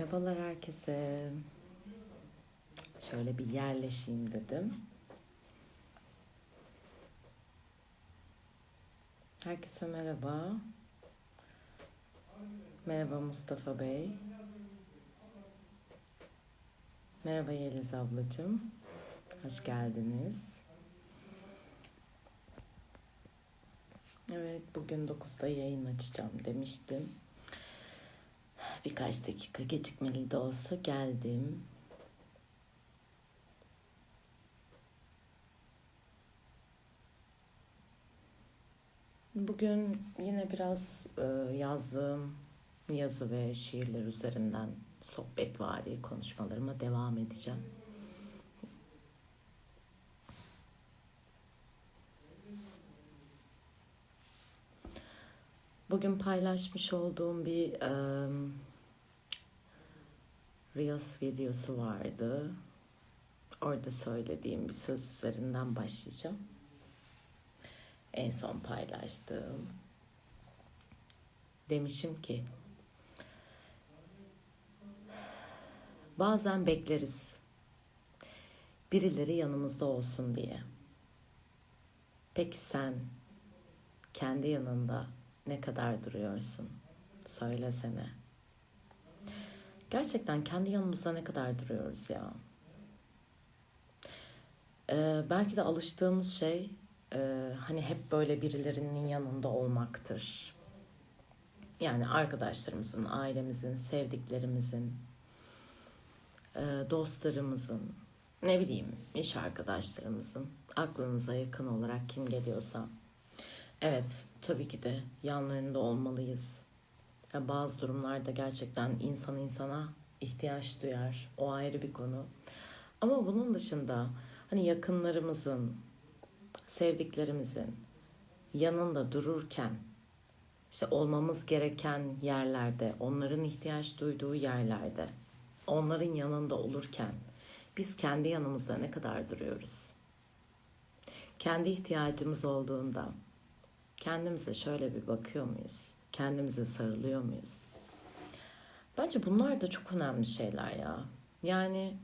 Merhabalar herkese. Şöyle bir yerleşeyim dedim. Herkese merhaba. Merhaba Mustafa Bey. Merhaba Yeliz ablacığım. Hoş geldiniz. Evet, bugün 9'da yayın açacağım demiştim. Birkaç dakika gecikmeli de olsa geldim. Bugün yine biraz e, yazdığım yazı ve şiirler üzerinden sohbetvari konuşmalarıma devam edeceğim. Bugün paylaşmış olduğum bir Reels videosu vardı. Orada söylediğim bir söz üzerinden başlayacağım. En son paylaştığım. Demişim ki bazen bekleriz birileri yanımızda olsun diye. Peki sen kendi yanında ne kadar duruyorsun? Söylesene. Gerçekten kendi yanımızda ne kadar duruyoruz ya? Ee, belki de alıştığımız şey e, hani hep böyle birilerinin yanında olmaktır. Yani arkadaşlarımızın, ailemizin, sevdiklerimizin, e, dostlarımızın, ne bileyim iş arkadaşlarımızın aklımıza yakın olarak kim geliyorsa Evet, tabii ki de yanlarında olmalıyız. Bazı durumlarda gerçekten insan insana ihtiyaç duyar. O ayrı bir konu. Ama bunun dışında hani yakınlarımızın, sevdiklerimizin yanında dururken işte olmamız gereken yerlerde, onların ihtiyaç duyduğu yerlerde, onların yanında olurken biz kendi yanımızda ne kadar duruyoruz? Kendi ihtiyacımız olduğunda kendimize şöyle bir bakıyor muyuz? Kendimize sarılıyor muyuz? Bence bunlar da çok önemli şeyler ya. Yani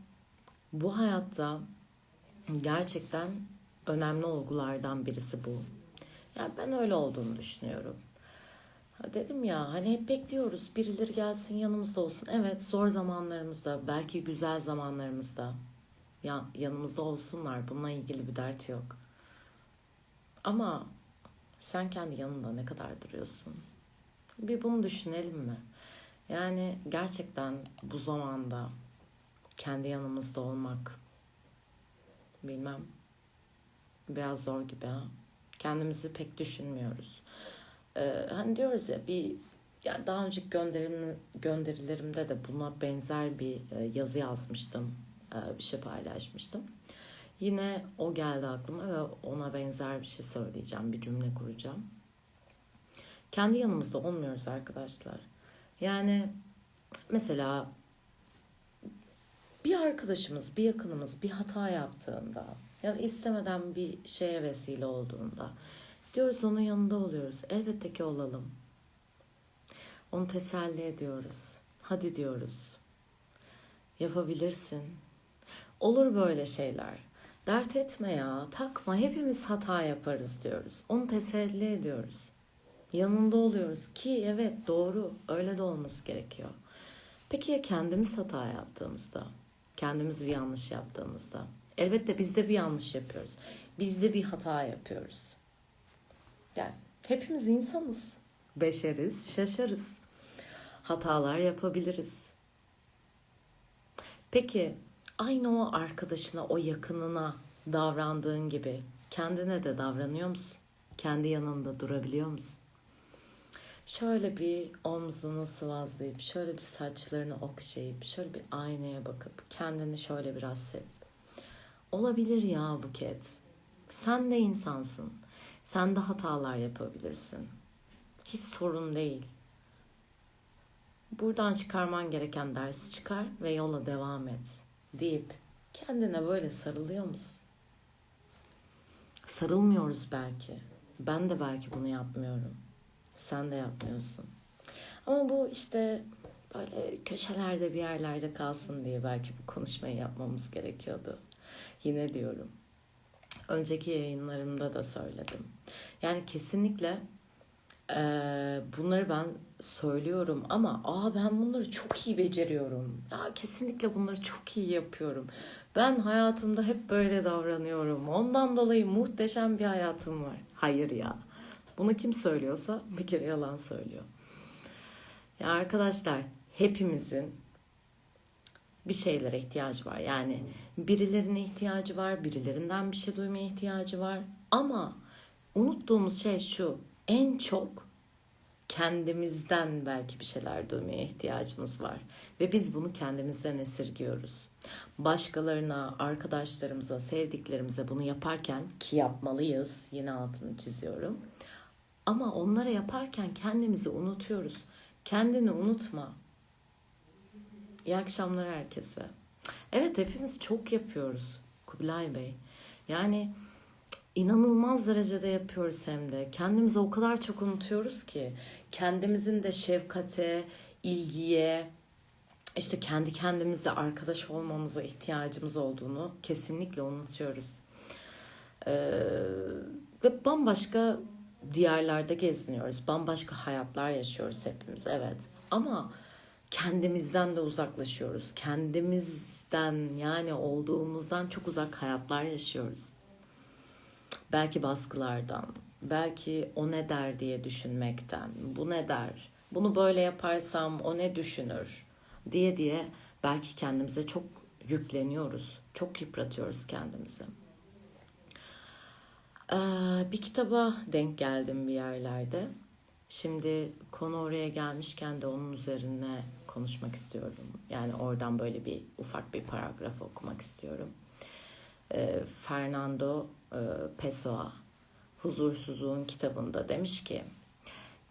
bu hayatta gerçekten önemli olgulardan birisi bu. Yani ben öyle olduğunu düşünüyorum. Dedim ya hani hep bekliyoruz birileri gelsin yanımızda olsun. Evet zor zamanlarımızda belki güzel zamanlarımızda ya yanımızda olsunlar bununla ilgili bir dert yok. Ama sen kendi yanında ne kadar duruyorsun? Bir bunu düşünelim mi? Yani gerçekten bu zamanda kendi yanımızda olmak bilmem biraz zor gibi ha. Kendimizi pek düşünmüyoruz. Ee, hani diyoruz ya bir yani daha önceki gönderim, gönderilerimde de buna benzer bir e, yazı yazmıştım. E, bir şey paylaşmıştım. Yine o geldi aklıma ve ona benzer bir şey söyleyeceğim, bir cümle kuracağım. Kendi yanımızda olmuyoruz arkadaşlar. Yani mesela bir arkadaşımız, bir yakınımız bir hata yaptığında ya da istemeden bir şeye vesile olduğunda diyoruz onun yanında oluyoruz. Elbette ki olalım. Onu teselli ediyoruz. Hadi diyoruz. Yapabilirsin. Olur böyle şeyler. Dert etme ya, takma. Hepimiz hata yaparız diyoruz. Onu teselli ediyoruz. Yanında oluyoruz ki evet doğru öyle de olması gerekiyor. Peki ya kendimiz hata yaptığımızda? Kendimiz bir yanlış yaptığımızda? Elbette biz de bir yanlış yapıyoruz. Biz de bir hata yapıyoruz. Yani hepimiz insanız. Beşeriz, şaşarız. Hatalar yapabiliriz. Peki aynı o arkadaşına, o yakınına davrandığın gibi kendine de davranıyor musun? Kendi yanında durabiliyor musun? Şöyle bir omzunu sıvazlayıp, şöyle bir saçlarını okşayıp, şöyle bir aynaya bakıp kendini şöyle biraz sev. Olabilir ya Buket. Sen de insansın. Sen de hatalar yapabilirsin. Hiç sorun değil. Buradan çıkarman gereken dersi çıkar ve yola devam et deyip kendine böyle sarılıyor musun? Sarılmıyoruz belki. Ben de belki bunu yapmıyorum. Sen de yapmıyorsun. Ama bu işte böyle köşelerde bir yerlerde kalsın diye belki bu konuşmayı yapmamız gerekiyordu. Yine diyorum. Önceki yayınlarımda da söyledim. Yani kesinlikle e, bunları ben söylüyorum ama aa ben bunları çok iyi beceriyorum. Ya kesinlikle bunları çok iyi yapıyorum. Ben hayatımda hep böyle davranıyorum. Ondan dolayı muhteşem bir hayatım var. Hayır ya. Bunu kim söylüyorsa bir kere yalan söylüyor. Ya arkadaşlar hepimizin bir şeylere ihtiyacı var. Yani birilerine ihtiyacı var, birilerinden bir şey duymaya ihtiyacı var. Ama unuttuğumuz şey şu. En çok kendimizden belki bir şeyler duymaya ihtiyacımız var. Ve biz bunu kendimizden esirgiyoruz. Başkalarına, arkadaşlarımıza, sevdiklerimize bunu yaparken ki yapmalıyız. Yine altını çiziyorum. Ama onlara yaparken kendimizi unutuyoruz. Kendini unutma. İyi akşamlar herkese. Evet hepimiz çok yapıyoruz Kubilay Bey. Yani inanılmaz derecede yapıyoruz hem de. Kendimizi o kadar çok unutuyoruz ki kendimizin de şefkate, ilgiye, işte kendi kendimizle arkadaş olmamıza ihtiyacımız olduğunu kesinlikle unutuyoruz. Ee, ve bambaşka diyarlarda geziniyoruz. Bambaşka hayatlar yaşıyoruz hepimiz evet. Ama kendimizden de uzaklaşıyoruz. Kendimizden yani olduğumuzdan çok uzak hayatlar yaşıyoruz. Belki baskılardan, belki o ne der diye düşünmekten, bu ne der, bunu böyle yaparsam o ne düşünür diye diye belki kendimize çok yükleniyoruz. Çok yıpratıyoruz kendimizi. Bir kitaba denk geldim bir yerlerde. Şimdi konu oraya gelmişken de onun üzerine konuşmak istiyorum. Yani oradan böyle bir ufak bir paragraf okumak istiyorum. Fernando Pessoa Huzursuzluğun kitabında demiş ki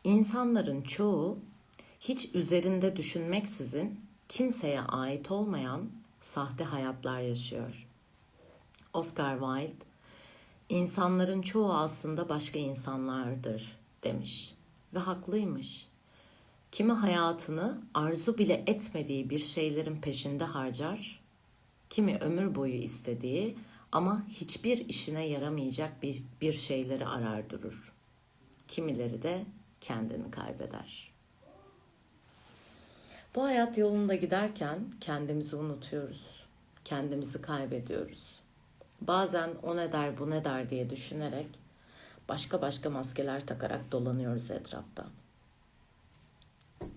insanların çoğu hiç üzerinde düşünmeksizin kimseye ait olmayan sahte hayatlar yaşıyor. Oscar Wilde İnsanların çoğu aslında başka insanlardır demiş ve haklıymış. Kimi hayatını arzu bile etmediği bir şeylerin peşinde harcar, kimi ömür boyu istediği ama hiçbir işine yaramayacak bir, bir şeyleri arar durur. Kimileri de kendini kaybeder. Bu hayat yolunda giderken kendimizi unutuyoruz. Kendimizi kaybediyoruz. Bazen o ne der bu ne der diye düşünerek başka başka maskeler takarak dolanıyoruz etrafta.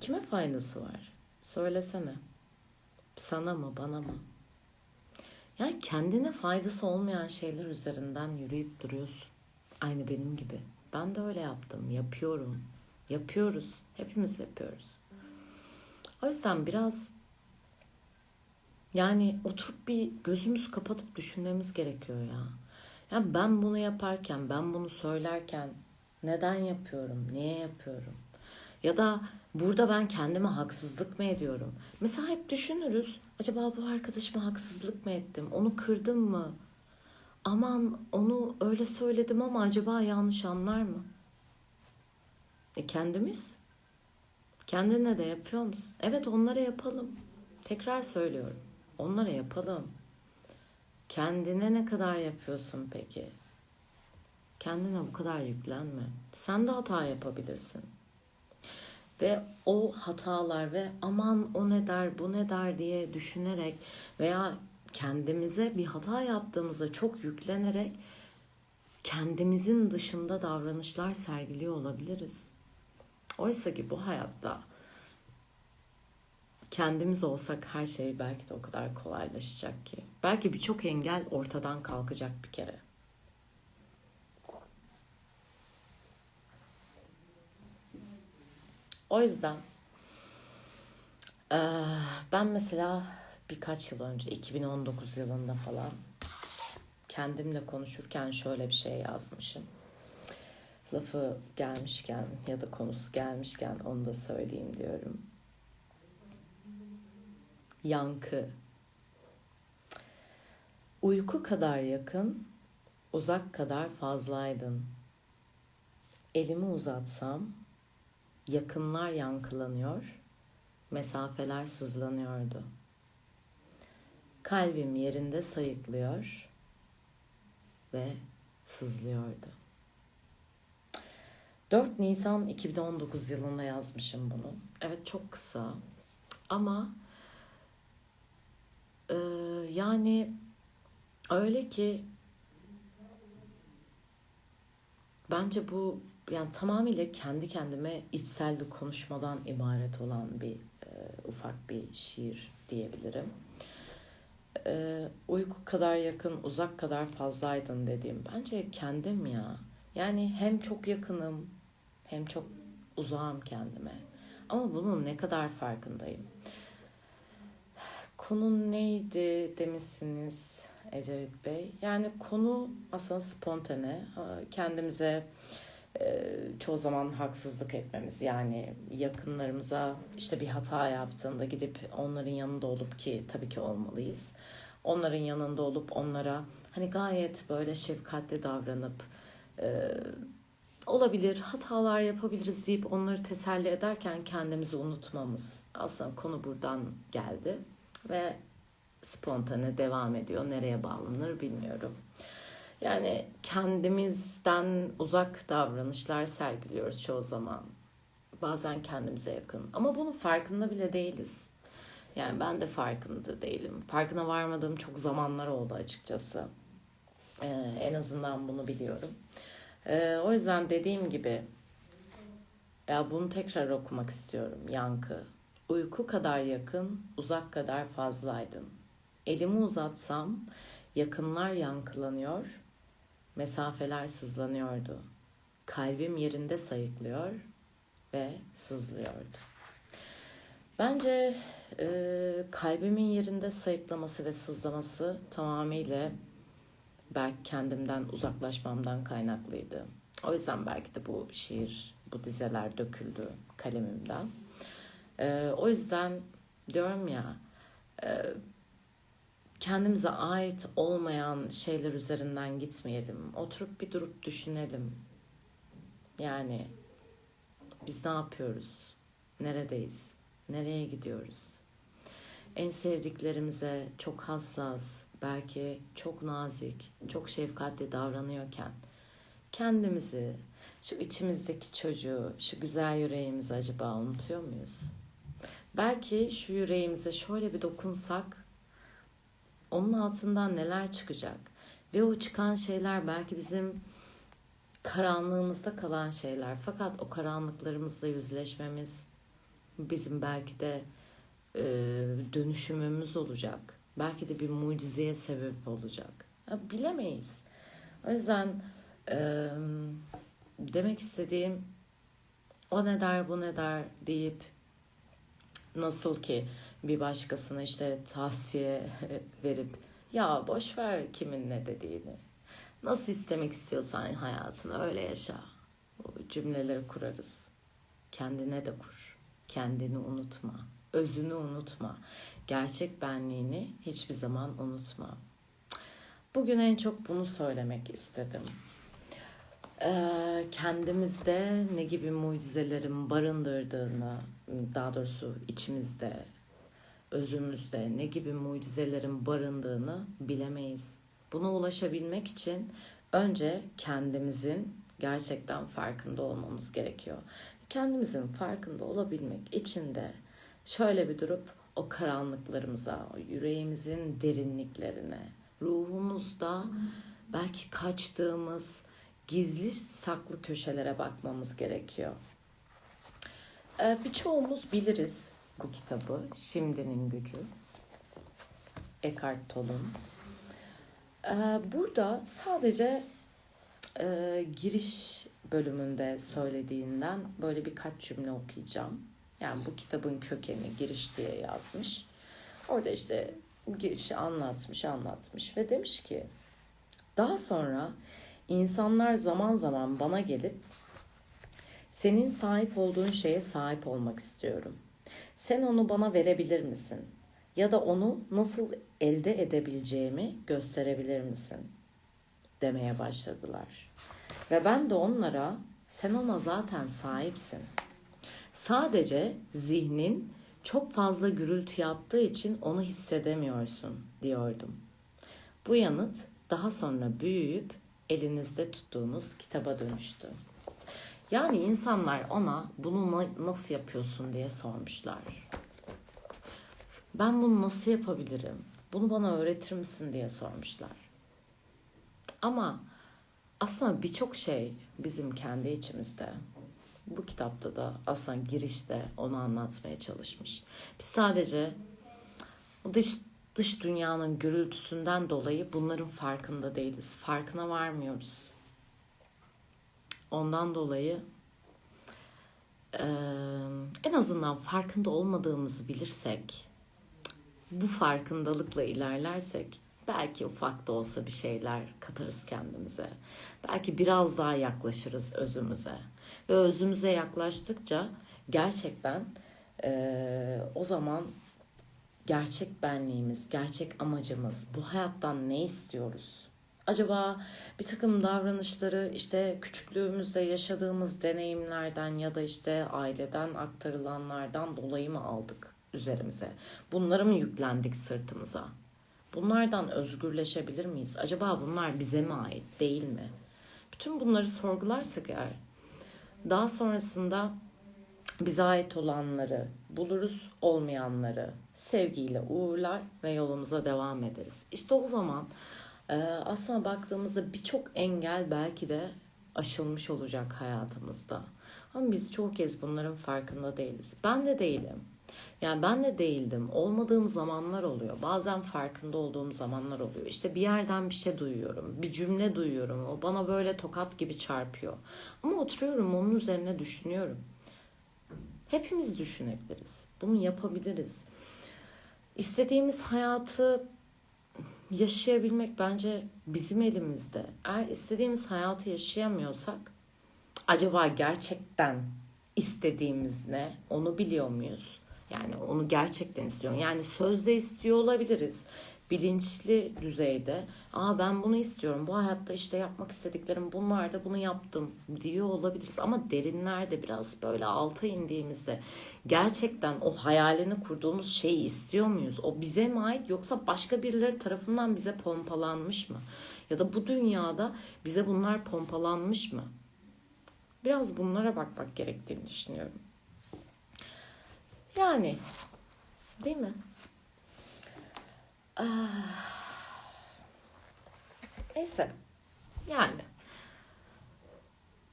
Kime faydası var? Söylesene. Sana mı, bana mı? Yani kendine faydası olmayan şeyler üzerinden yürüyüp duruyorsun. Aynı benim gibi. Ben de öyle yaptım. Yapıyorum. Yapıyoruz. Hepimiz yapıyoruz. O yüzden biraz yani oturup bir gözümüzü kapatıp düşünmemiz gerekiyor ya. Yani ben bunu yaparken, ben bunu söylerken neden yapıyorum, niye yapıyorum? Ya da burada ben kendime haksızlık mı ediyorum? Mesela hep düşünürüz. Acaba bu arkadaşıma haksızlık mı ettim? Onu kırdım mı? Aman onu öyle söyledim ama acaba yanlış anlar mı? E kendimiz? Kendine de yapıyor musun? Evet onlara yapalım. Tekrar söylüyorum. Onlara yapalım. Kendine ne kadar yapıyorsun peki? Kendine bu kadar yüklenme. Sen de hata yapabilirsin. Ve o hatalar ve aman o ne der bu ne der diye düşünerek veya kendimize bir hata yaptığımızda çok yüklenerek kendimizin dışında davranışlar sergiliyor olabiliriz. Oysa ki bu hayatta kendimiz olsak her şey belki de o kadar kolaylaşacak ki. Belki birçok engel ortadan kalkacak bir kere. O yüzden ben mesela birkaç yıl önce 2019 yılında falan kendimle konuşurken şöyle bir şey yazmışım. Lafı gelmişken ya da konusu gelmişken onu da söyleyeyim diyorum yankı. Uyku kadar yakın, uzak kadar fazlaydın. Elimi uzatsam yakınlar yankılanıyor, Mesafeler sızlanıyordu. Kalbim yerinde sayıklıyor ve sızlıyordu. 4 Nisan 2019 yılında yazmışım bunu. Evet çok kısa ama e, yani öyle ki bence bu yani tamamıyla kendi kendime içsel bir konuşmadan ibaret olan bir e, ufak bir şiir diyebilirim. E, uyku kadar yakın, uzak kadar fazlaydın dediğim. Bence kendim ya. Yani hem çok yakınım, hem çok uzağım kendime. Ama bunun ne kadar farkındayım. Konu neydi demişsiniz Ecevit Bey. Yani konu aslında spontane. Kendimize e, çoğu zaman haksızlık etmemiz. Yani yakınlarımıza işte bir hata yaptığında gidip onların yanında olup ki tabii ki olmalıyız. Onların yanında olup onlara hani gayet böyle şefkatli davranıp e, olabilir, hatalar yapabiliriz deyip onları teselli ederken kendimizi unutmamız. Aslında konu buradan geldi ve spontane devam ediyor. Nereye bağlanır bilmiyorum. Yani kendimizden uzak davranışlar sergiliyoruz çoğu zaman. Bazen kendimize yakın. Ama bunun farkında bile değiliz. Yani ben de farkında değilim. Farkına varmadığım çok zamanlar oldu açıkçası. Ee, en azından bunu biliyorum. Ee, o yüzden dediğim gibi ya bunu tekrar okumak istiyorum. Yankı. Uyku kadar yakın, uzak kadar fazlaydın. Elimi uzatsam yakınlar yankılanıyor, mesafeler sızlanıyordu. Kalbim yerinde sayıklıyor ve sızlıyordu. Bence e, kalbimin yerinde sayıklaması ve sızlaması tamamıyla belki kendimden uzaklaşmamdan kaynaklıydı. O yüzden belki de bu şiir, bu dizeler döküldü kalemimden. Ee, o yüzden diyorum ya, e, kendimize ait olmayan şeyler üzerinden gitmeyelim. Oturup bir durup düşünelim. Yani biz ne yapıyoruz? Neredeyiz? Nereye gidiyoruz? En sevdiklerimize çok hassas, belki çok nazik, çok şefkatli davranıyorken kendimizi, şu içimizdeki çocuğu, şu güzel yüreğimizi acaba unutuyor muyuz? Belki şu yüreğimize şöyle bir dokunsak onun altından neler çıkacak? Ve o çıkan şeyler belki bizim karanlığımızda kalan şeyler. Fakat o karanlıklarımızla yüzleşmemiz bizim belki de e, dönüşümümüz olacak. Belki de bir mucizeye sebep olacak. Ya, bilemeyiz. O yüzden e, demek istediğim o ne der bu ne der deyip nasıl ki bir başkasına işte tavsiye verip ya boş ver kimin ne dediğini. Nasıl istemek istiyorsan hayatını öyle yaşa. O cümleleri kurarız. Kendine de kur. Kendini unutma. Özünü unutma. Gerçek benliğini hiçbir zaman unutma. Bugün en çok bunu söylemek istedim. Ee, kendimizde ne gibi mucizelerin barındırdığını, daha doğrusu içimizde, özümüzde ne gibi mucizelerin barındığını bilemeyiz. Buna ulaşabilmek için önce kendimizin gerçekten farkında olmamız gerekiyor. Kendimizin farkında olabilmek için de şöyle bir durup o karanlıklarımıza, o yüreğimizin derinliklerine, ruhumuzda belki kaçtığımız gizli saklı köşelere bakmamız gerekiyor. Ee, birçoğumuz biliriz bu kitabı. Şimdinin Gücü. Eckhart Tolle'un. Ee, burada sadece e, giriş bölümünde söylediğinden böyle birkaç cümle okuyacağım. Yani bu kitabın kökeni giriş diye yazmış. Orada işte girişi anlatmış anlatmış ve demiş ki daha sonra insanlar zaman zaman bana gelip senin sahip olduğun şeye sahip olmak istiyorum. Sen onu bana verebilir misin? Ya da onu nasıl elde edebileceğimi gösterebilir misin? demeye başladılar. Ve ben de onlara sen ona zaten sahipsin. Sadece zihnin çok fazla gürültü yaptığı için onu hissedemiyorsun diyordum. Bu yanıt daha sonra büyüyüp elinizde tuttuğunuz kitaba dönüştü. Yani insanlar ona bunu nasıl yapıyorsun diye sormuşlar. Ben bunu nasıl yapabilirim? Bunu bana öğretir misin diye sormuşlar. Ama aslında birçok şey bizim kendi içimizde. Bu kitapta da aslında girişte onu anlatmaya çalışmış. Biz sadece o dış, dış dünyanın gürültüsünden dolayı bunların farkında değiliz. Farkına varmıyoruz. Ondan dolayı en azından farkında olmadığımızı bilirsek, bu farkındalıkla ilerlersek belki ufak da olsa bir şeyler katarız kendimize. Belki biraz daha yaklaşırız özümüze. Ve özümüze yaklaştıkça gerçekten o zaman gerçek benliğimiz, gerçek amacımız, bu hayattan ne istiyoruz? Acaba bir takım davranışları işte küçüklüğümüzde yaşadığımız deneyimlerden ya da işte aileden aktarılanlardan dolayı mı aldık üzerimize? Bunları mı yüklendik sırtımıza? Bunlardan özgürleşebilir miyiz? Acaba bunlar bize mi ait değil mi? Bütün bunları sorgularsak eğer daha sonrasında bize ait olanları buluruz, olmayanları sevgiyle uğurlar ve yolumuza devam ederiz. İşte o zaman e, aslında baktığımızda birçok engel belki de aşılmış olacak hayatımızda. Ama biz çoğu kez bunların farkında değiliz. Ben de değilim. Yani ben de değildim. Olmadığım zamanlar oluyor. Bazen farkında olduğum zamanlar oluyor. İşte bir yerden bir şey duyuyorum. Bir cümle duyuyorum. O bana böyle tokat gibi çarpıyor. Ama oturuyorum onun üzerine düşünüyorum. Hepimiz düşünebiliriz. Bunu yapabiliriz. İstediğimiz hayatı yaşayabilmek bence bizim elimizde. Eğer istediğimiz hayatı yaşayamıyorsak acaba gerçekten istediğimiz ne? Onu biliyor muyuz? Yani onu gerçekten istiyorum. Yani sözde istiyor olabiliriz. Bilinçli düzeyde aa ben bunu istiyorum. Bu hayatta işte yapmak istediklerim bunlar da bunu yaptım diyor olabiliriz. Ama derinlerde biraz böyle alta indiğimizde gerçekten o hayalini kurduğumuz şeyi istiyor muyuz? O bize mi ait yoksa başka birileri tarafından bize pompalanmış mı? Ya da bu dünyada bize bunlar pompalanmış mı? Biraz bunlara bakmak gerektiğini düşünüyorum. Yani değil mi? Ah. Neyse. Yani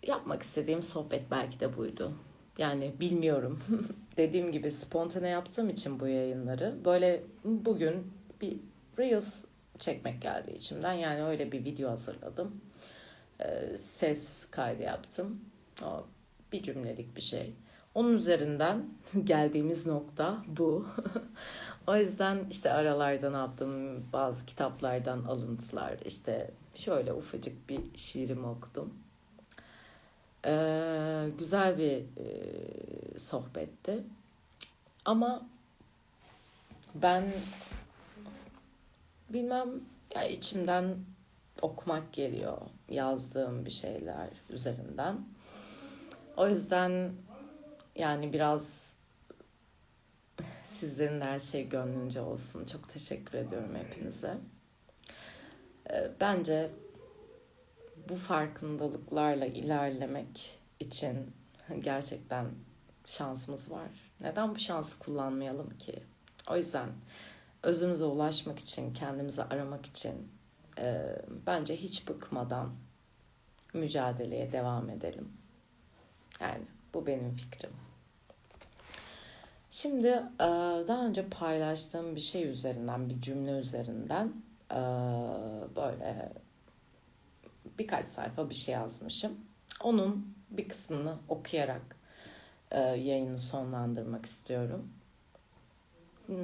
yapmak istediğim sohbet belki de buydu. Yani bilmiyorum. Dediğim gibi spontane yaptığım için bu yayınları böyle bugün bir Reels çekmek geldi içimden. Yani öyle bir video hazırladım. Ee, ses kaydı yaptım. O bir cümlelik bir şey. Onun üzerinden geldiğimiz nokta bu. o yüzden işte aralarda ne yaptım bazı kitaplardan alıntılar işte şöyle ufacık bir şiirimi okudum. Ee, güzel bir e, sohbetti. Ama ben bilmem ya içimden okumak geliyor yazdığım bir şeyler üzerinden. O yüzden yani biraz sizlerin de her şey gönlünce olsun. Çok teşekkür ediyorum hepinize. Ee, bence bu farkındalıklarla ilerlemek için gerçekten şansımız var. Neden bu şansı kullanmayalım ki? O yüzden özümüze ulaşmak için, kendimizi aramak için e, bence hiç bıkmadan mücadeleye devam edelim. Yani bu benim fikrim. Şimdi daha önce paylaştığım bir şey üzerinden, bir cümle üzerinden böyle birkaç sayfa bir şey yazmışım. Onun bir kısmını okuyarak yayını sonlandırmak istiyorum. Hmm,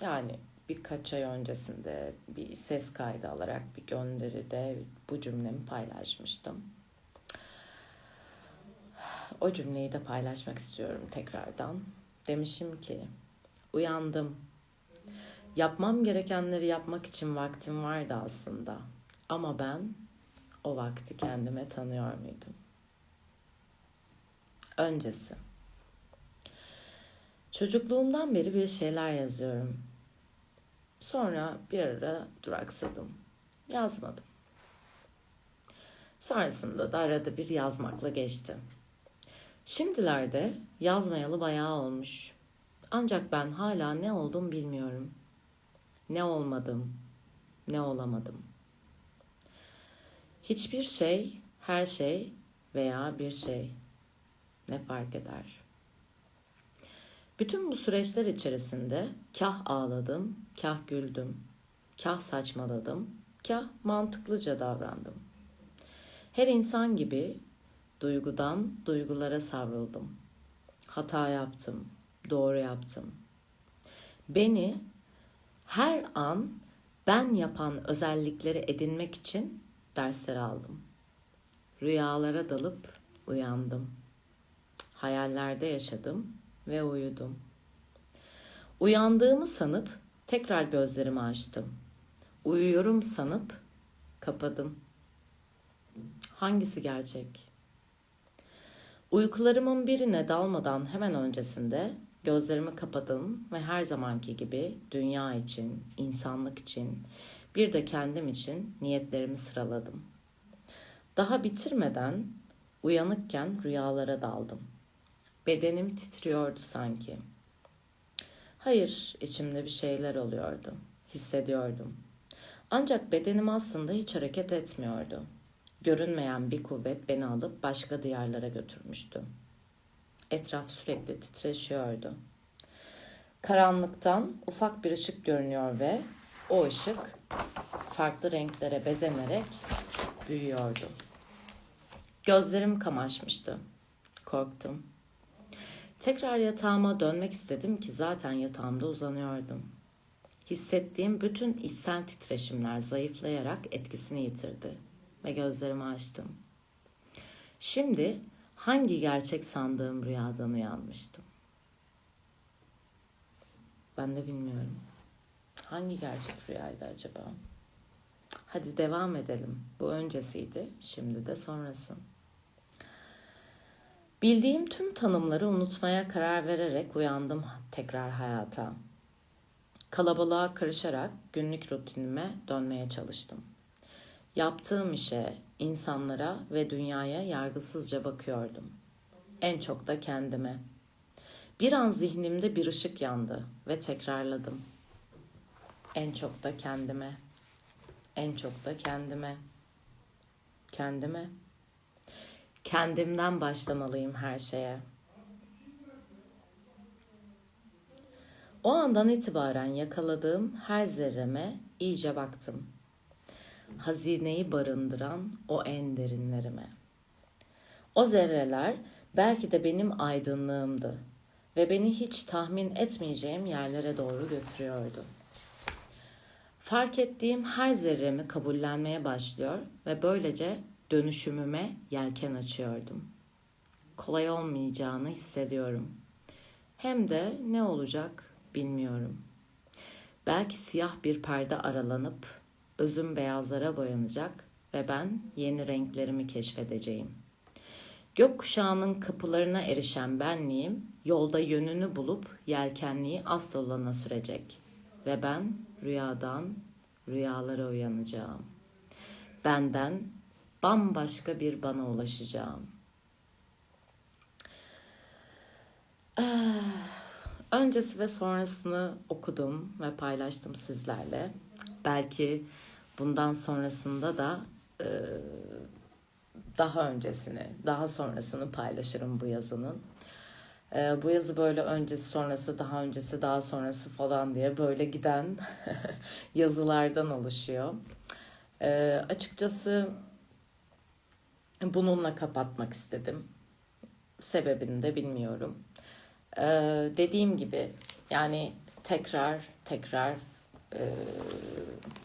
yani birkaç ay öncesinde bir ses kaydı alarak bir gönderide bu cümlemi paylaşmıştım. O cümleyi de paylaşmak istiyorum tekrardan. Demişim ki uyandım. Yapmam gerekenleri yapmak için vaktim vardı aslında. Ama ben o vakti kendime tanıyor muydum? Öncesi. Çocukluğumdan beri bir şeyler yazıyorum. Sonra bir ara duraksadım. Yazmadım. Sonrasında da arada bir yazmakla geçti. Şimdilerde yazmayalı bayağı olmuş. Ancak ben hala ne oldum bilmiyorum. Ne olmadım, ne olamadım. Hiçbir şey, her şey veya bir şey ne fark eder? Bütün bu süreçler içerisinde kah ağladım, kah güldüm, kah saçmaladım, kah mantıklıca davrandım. Her insan gibi duygudan duygulara savruldum. Hata yaptım, doğru yaptım. Beni her an ben yapan özellikleri edinmek için dersler aldım. Rüyalara dalıp uyandım. Hayallerde yaşadım ve uyudum. Uyandığımı sanıp tekrar gözlerimi açtım. Uyuyorum sanıp kapadım. Hangisi gerçek? Uykularımın birine dalmadan hemen öncesinde gözlerimi kapadım ve her zamanki gibi dünya için, insanlık için, bir de kendim için niyetlerimi sıraladım. Daha bitirmeden uyanıkken rüyalara daldım. Bedenim titriyordu sanki. Hayır, içimde bir şeyler oluyordu. Hissediyordum. Ancak bedenim aslında hiç hareket etmiyordu. Görünmeyen bir kuvvet beni alıp başka diyarlara götürmüştü. Etraf sürekli titreşiyordu. Karanlıktan ufak bir ışık görünüyor ve o ışık farklı renklere bezenerek büyüyordu. Gözlerim kamaşmıştı. Korktum. Tekrar yatağıma dönmek istedim ki zaten yatağımda uzanıyordum. Hissettiğim bütün içsel titreşimler zayıflayarak etkisini yitirdi ve gözlerimi açtım. Şimdi hangi gerçek sandığım rüyadan uyanmıştım? Ben de bilmiyorum. Hangi gerçek rüyaydı acaba? Hadi devam edelim. Bu öncesiydi, şimdi de sonrası. Bildiğim tüm tanımları unutmaya karar vererek uyandım tekrar hayata. Kalabalığa karışarak günlük rutinime dönmeye çalıştım. Yaptığım işe, insanlara ve dünyaya yargısızca bakıyordum. En çok da kendime. Bir an zihnimde bir ışık yandı ve tekrarladım. En çok da kendime. En çok da kendime. Kendime. Kendimden başlamalıyım her şeye. O andan itibaren yakaladığım her zerreme iyice baktım. Hazineyi barındıran o en derinlerime. O zerreler belki de benim aydınlığımdı ve beni hiç tahmin etmeyeceğim yerlere doğru götürüyordu. Fark ettiğim her zerremi kabullenmeye başlıyor ve böylece dönüşümüme yelken açıyordum. Kolay olmayacağını hissediyorum. Hem de ne olacak bilmiyorum. Belki siyah bir perde aralanıp özüm beyazlara boyanacak ve ben yeni renklerimi keşfedeceğim. Gökkuşağının kapılarına erişen benliğim yolda yönünü bulup yelkenliği asıl sürecek ve ben rüyadan rüyalara uyanacağım. Benden bambaşka bir bana ulaşacağım. Ah, öncesi ve sonrasını okudum ve paylaştım sizlerle. Belki bundan sonrasında da e, daha öncesini, daha sonrasını paylaşırım bu yazının. E, bu yazı böyle öncesi, sonrası, daha öncesi, daha sonrası falan diye böyle giden yazılardan oluşuyor. E, açıkçası bununla kapatmak istedim. Sebebini de bilmiyorum. Ee, dediğim gibi yani tekrar tekrar e,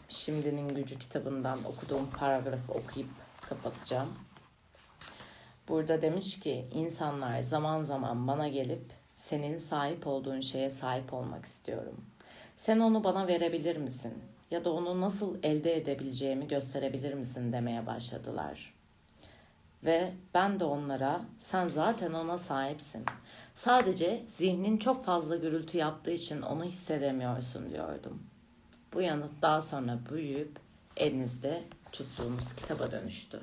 Şimdinin Gücü kitabından okuduğum paragrafı okuyup kapatacağım. Burada demiş ki insanlar zaman zaman bana gelip senin sahip olduğun şeye sahip olmak istiyorum. Sen onu bana verebilir misin? Ya da onu nasıl elde edebileceğimi gösterebilir misin demeye başladılar.'' Ve ben de onlara sen zaten ona sahipsin. Sadece zihnin çok fazla gürültü yaptığı için onu hissedemiyorsun diyordum. Bu yanıt daha sonra büyüyüp elinizde tuttuğunuz kitaba dönüştü.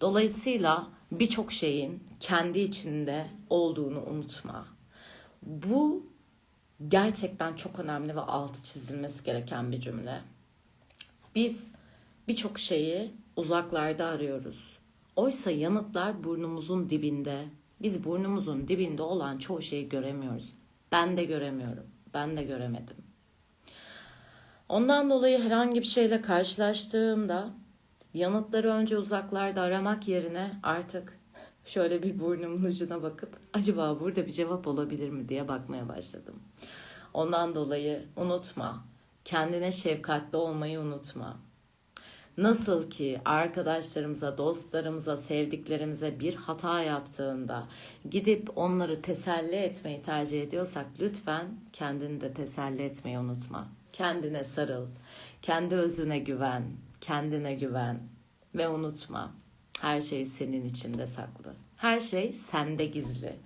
Dolayısıyla birçok şeyin kendi içinde olduğunu unutma. Bu gerçekten çok önemli ve altı çizilmesi gereken bir cümle. Biz birçok şeyi uzaklarda arıyoruz. Oysa yanıtlar burnumuzun dibinde. Biz burnumuzun dibinde olan çoğu şeyi göremiyoruz. Ben de göremiyorum. Ben de göremedim. Ondan dolayı herhangi bir şeyle karşılaştığımda yanıtları önce uzaklarda aramak yerine artık şöyle bir burnumun ucuna bakıp acaba burada bir cevap olabilir mi diye bakmaya başladım. Ondan dolayı unutma. Kendine şefkatli olmayı unutma. Nasıl ki arkadaşlarımıza, dostlarımıza, sevdiklerimize bir hata yaptığında gidip onları teselli etmeyi tercih ediyorsak lütfen kendini de teselli etmeyi unutma. Kendine sarıl, kendi özüne güven, kendine güven ve unutma. Her şey senin içinde saklı. Her şey sende gizli.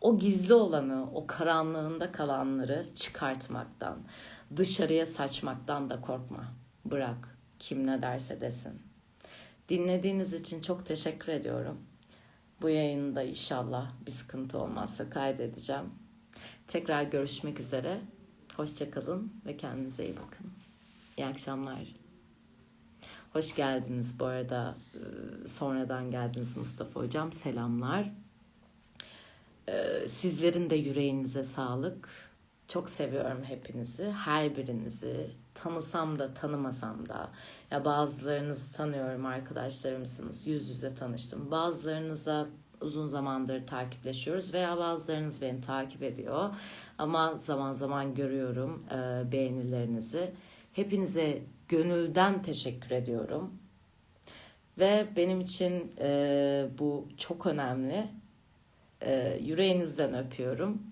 O gizli olanı, o karanlığında kalanları çıkartmaktan, dışarıya saçmaktan da korkma. Bırak kim ne derse desin. Dinlediğiniz için çok teşekkür ediyorum. Bu yayında inşallah bir sıkıntı olmazsa kaydedeceğim. Tekrar görüşmek üzere. Hoşçakalın ve kendinize iyi bakın. İyi akşamlar. Hoş geldiniz bu arada. Sonradan geldiniz Mustafa Hocam. Selamlar. Sizlerin de yüreğinize sağlık. Çok seviyorum hepinizi, her birinizi. Tanısam da tanımasam da. Ya bazılarınızı tanıyorum, arkadaşlarımsınız. Yüz yüze tanıştım. Bazılarınızla uzun zamandır takipleşiyoruz veya bazılarınız beni takip ediyor. Ama zaman zaman görüyorum e, beğenilerinizi. Hepinize gönülden teşekkür ediyorum. Ve benim için e, bu çok önemli. E, yüreğinizden öpüyorum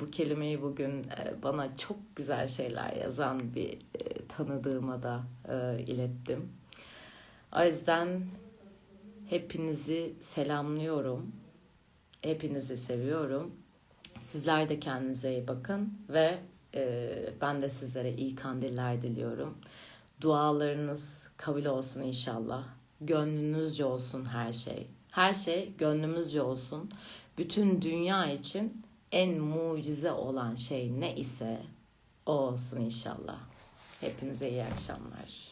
bu kelimeyi bugün e, bana çok güzel şeyler yazan bir e, tanıdığıma da e, ilettim. O yüzden hepinizi selamlıyorum. Hepinizi seviyorum. Sizler de kendinize iyi bakın ve ben de sizlere iyi kandiller diliyorum. Dualarınız kabul olsun inşallah. Gönlünüzce olsun her şey. Her şey gönlümüzce olsun. Bütün dünya için en mucize olan şey ne ise o olsun inşallah. Hepinize iyi akşamlar.